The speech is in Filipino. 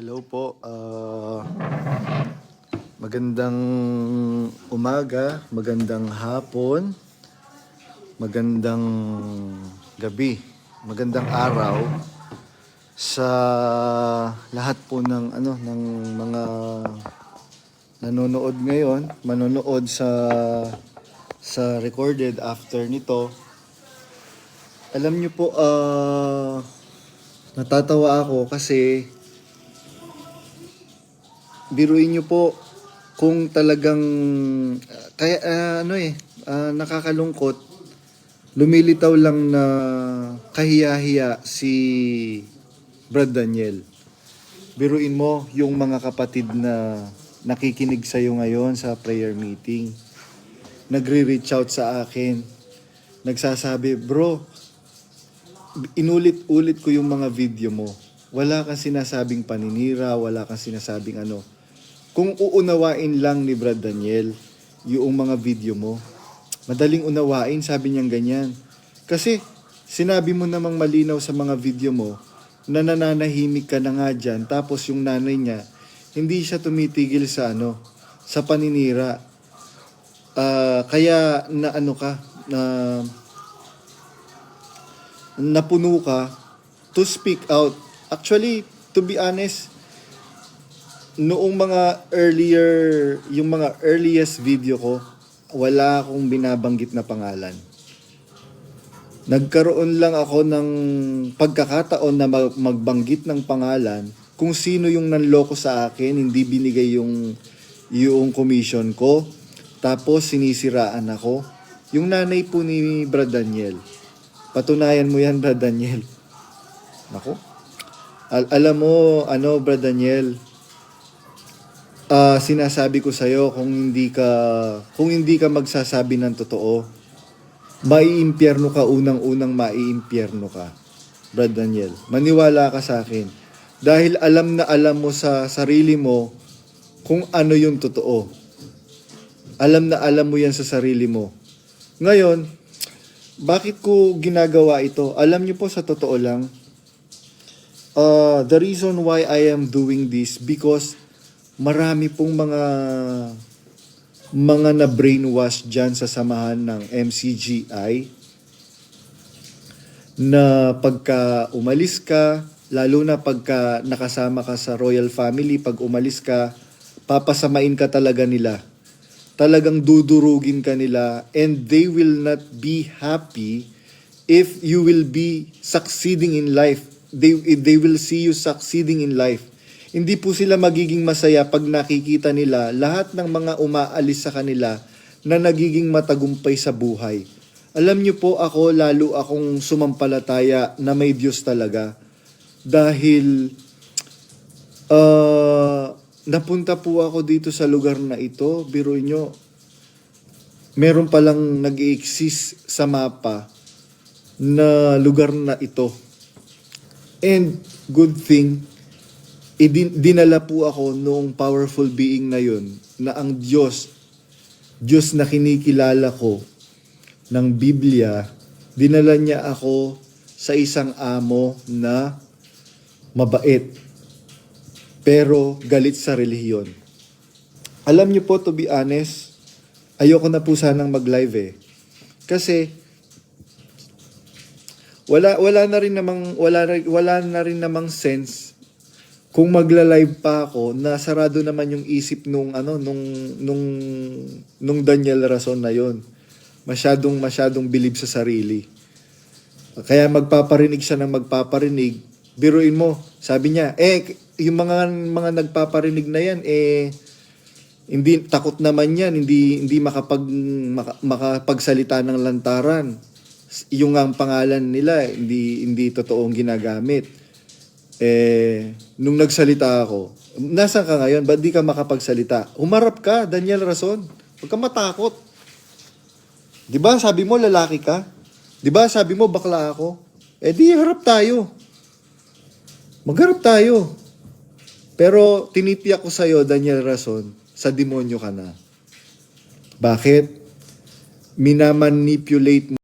Hello po. ah, magandang umaga, magandang hapon, magandang gabi, magandang araw sa lahat po ng ano ng mga nanonood ngayon, manonood sa sa recorded after nito. Alam niyo po ah natatawa ako kasi biruin niyo po kung talagang kaya ah, ano eh ah, nakakalungkot lumilitaw lang na kahiya-hiya si Brad Daniel. Biruin mo yung mga kapatid na nakikinig sa iyo ngayon sa prayer meeting. Nagre-reach out sa akin. Nagsasabi, "Bro, inulit-ulit ko yung mga video mo. Wala kang sinasabing paninira, wala kang sinasabing ano. Kung uunawain lang ni Brad Daniel yung mga video mo, madaling unawain, sabi niyang ganyan. Kasi sinabi mo namang malinaw sa mga video mo na nananahimik ka na nga dyan, tapos yung nanay niya, hindi siya tumitigil sa ano, sa paninira. Ah, kaya na ano ka, na napuno ka to speak out. Actually, to be honest, noong mga earlier, yung mga earliest video ko, wala akong binabanggit na pangalan. Nagkaroon lang ako ng pagkakataon na mag- magbanggit ng pangalan kung sino yung nanloko sa akin, hindi binigay yung yung commission ko. Tapos sinisiraan ako. Yung nanay po ni Brad Daniel. Patunayan mo yan, Brad Daniel. Nako. Al- alam mo, ano, Brad Daniel, ah sinasabi ko sa'yo, kung hindi ka, kung hindi ka magsasabi ng totoo, maiimpyerno ka, unang-unang maiimpyerno ka. Brad Daniel, maniwala ka sa akin. Dahil alam na alam mo sa sarili mo kung ano yung totoo. Alam na alam mo yan sa sarili mo. Ngayon, bakit ko ginagawa ito? Alam niyo po sa totoo lang, uh, the reason why I am doing this because marami pong mga mga na brainwash diyan sa samahan ng MCGI na pagka umalis ka, lalo na pagka nakasama ka sa royal family, pag umalis ka, papasamain ka talaga nila. Talagang dudurugin ka nila and they will not be happy if you will be succeeding in life. They, they will see you succeeding in life. Hindi po sila magiging masaya pag nakikita nila lahat ng mga umaalis sa kanila na nagiging matagumpay sa buhay. Alam niyo po ako, lalo akong sumampalataya na may Diyos talaga. Dahil uh, napunta po ako dito sa lugar na ito, biro nyo, meron palang nag exist sa mapa na lugar na ito. And good thing, idin, dinala po ako noong powerful being na yun, na ang Diyos, Diyos na kinikilala ko ng Biblia, dinala niya ako sa isang amo na mabait, pero galit sa relihiyon. Alam niyo po, to be honest, ayoko na po sanang mag-live eh. Kasi, wala wala na rin namang wala wala na rin namang sense kung magla-live pa ako na sarado naman yung isip nung ano nung nung nung Daniel Rason na yon. Masyadong masyadong bilib sa sarili. Kaya magpaparinig siya ng magpaparinig. Biruin mo, sabi niya, eh yung mga mga nagpaparinig na yan eh hindi takot naman yan, hindi hindi makapag maka, makapagsalita ng lantaran. Yung ang pangalan nila hindi hindi totoong ginagamit. Eh nung nagsalita ako, nasaan ka ngayon? Ba't di ka makapagsalita? Humarap ka, Daniel Rason. Huwag ka matakot. 'Di ba? Sabi mo lalaki ka. 'Di ba? Sabi mo bakla ako. Eh di harap tayo. Magharap tayo. Pero tinitiyak ko sa'yo, Daniel Rason, sa demonyo ka na. Bakit? Minamanipulate mo